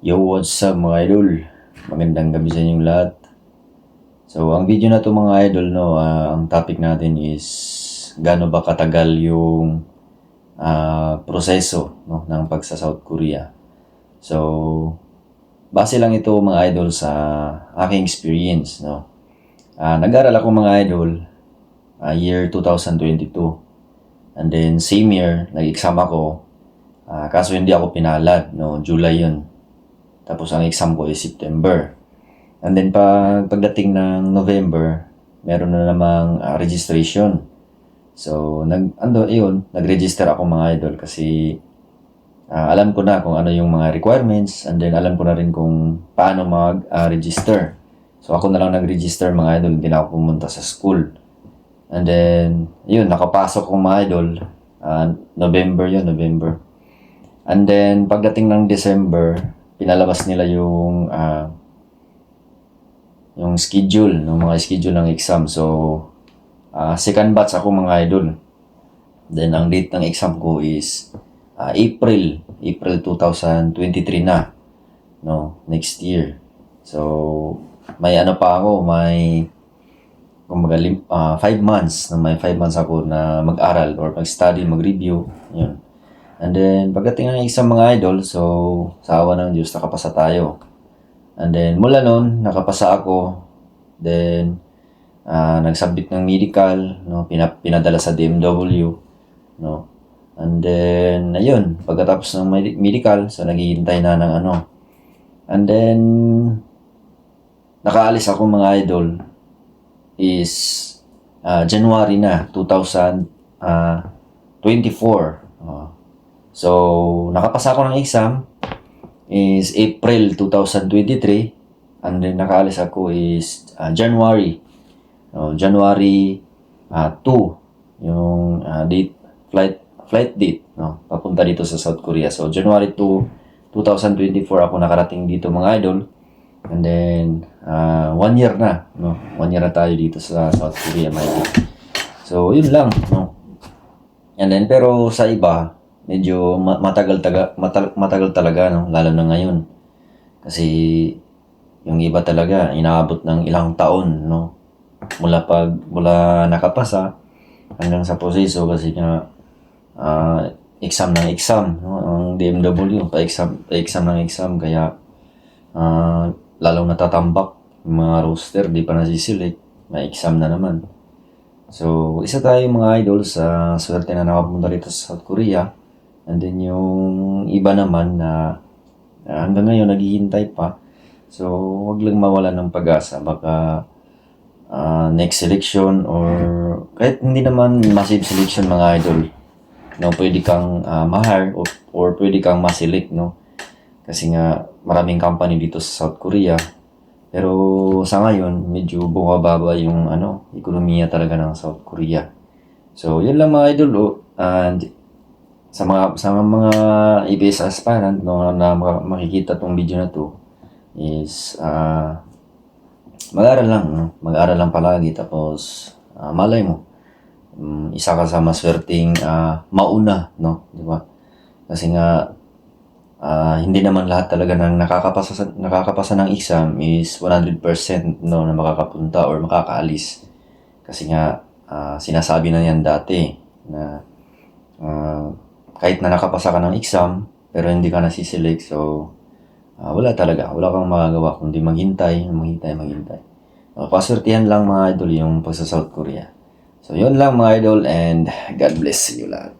Yo, what's up mga idol? Magandang gabi sa inyong lahat. So, ang video na to mga idol, no, ah, ang topic natin is gaano ba katagal yung ah, proseso no, ng pagsa South Korea. So, base lang ito mga idol sa aking experience. No? Ah, nag-aral ako mga idol ah, year 2022. And then same year, nag-exam ako. Ah, kaso hindi ako pinalad, no, July yun. Tapos ang exam ko is September. And then pag pagdating ng November, meron na namang ah, registration. So, nag ando yun, nag-register ako mga idol kasi ah, alam ko na kung ano yung mga requirements and then alam ko na rin kung paano mag-register. so, ako na lang nag-register mga idol, hindi na ako pumunta sa school. And then, yun, nakapasok ko mga idol. ah, November yun, November. And then, pagdating ng December, pinalabas nila yung ah, yung schedule, ng mga schedule ng exam. So, ah, second batch ako mga idol. Then, ang date ng exam ko is ah, April, April 2023 na, no, next year. So, may ano pa ako, may kumbaga ah, five months, na may five months ako na mag-aral or mag-study, mag-review, yun. And then, pagdating ng exam mga idol, so, sa awa ng Diyos, nakapasa tayo. And then, mula nun, nakapasa ako. Then, ah, nagsubmit ng medical, no, pina, pinadala sa DMW, no. And then, ayun, pagkatapos ng medi- medical, so, naghihintay na ng ano. And then, nakaalis ako mga idol is ah, January na, 2024. Oh. So, nakapasa ako ng exam is April 2023 and then nakaalis ako is ah, January. Oh, January ah, 2 yung ah, date flight flight date no papunta dito sa South Korea. So January 2 2024 ako nakarating dito mga idol. And then ah, one year na no. One year na tayo dito sa South Korea mga idol. So yun lang no. And then pero sa iba medyo ma- matagal taga matal- matagal talaga no? Lalo na ngayon. Kasi yung iba talaga inaabot ng ilang taon no? Mula pag mula nakapasa hanggang sa proseso kasi nga ah, exam ng exam no? Ang DMW pa exam pa exam ng exam. Kaya ah, lalong natatambak yung mga roster di pa nasiselect may exam na naman. So isa tayo mga idol sa swerte na nakapunta dito sa South Korea and then yung iba naman na hanggang ngayon naghihintay pa. So wag lang mawalan ng pag-asa. Baka ah, next selection or kahit hindi naman massive selection mga idol no pwede kang ah, ma-hire or, or pwede kang ma-select no? Kasi nga maraming company dito sa South Korea. Pero sa ngayon medyo bumababa yung ano ekonomiya talaga ng South Korea. So yun lang mga idol oh. and sa mga sa mga EBS aspirant no na makikita tong video na to is ah mag-aral lang, no? Mag-aral lang palagi tapos ah, malay mo mm, isa ka sa maswerteng ah, mauna, no? Di ba? Kasi nga ah, hindi naman lahat talaga ng nakakapasa sa, nakakapasa ng exam is 100% no na makakapunta or makakaalis. Kasi nga ah, sinasabi na yan dati na ah, kahit na nakapasa ka ng exam pero hindi ka nasiselect so Ah, wala talaga. Wala kang magagawa kundi maghintay, maghintay, maghintay. Uh, paswertihan lang mga idol yung pagsa South Korea. So, yun lang mga idol and God bless you lahat.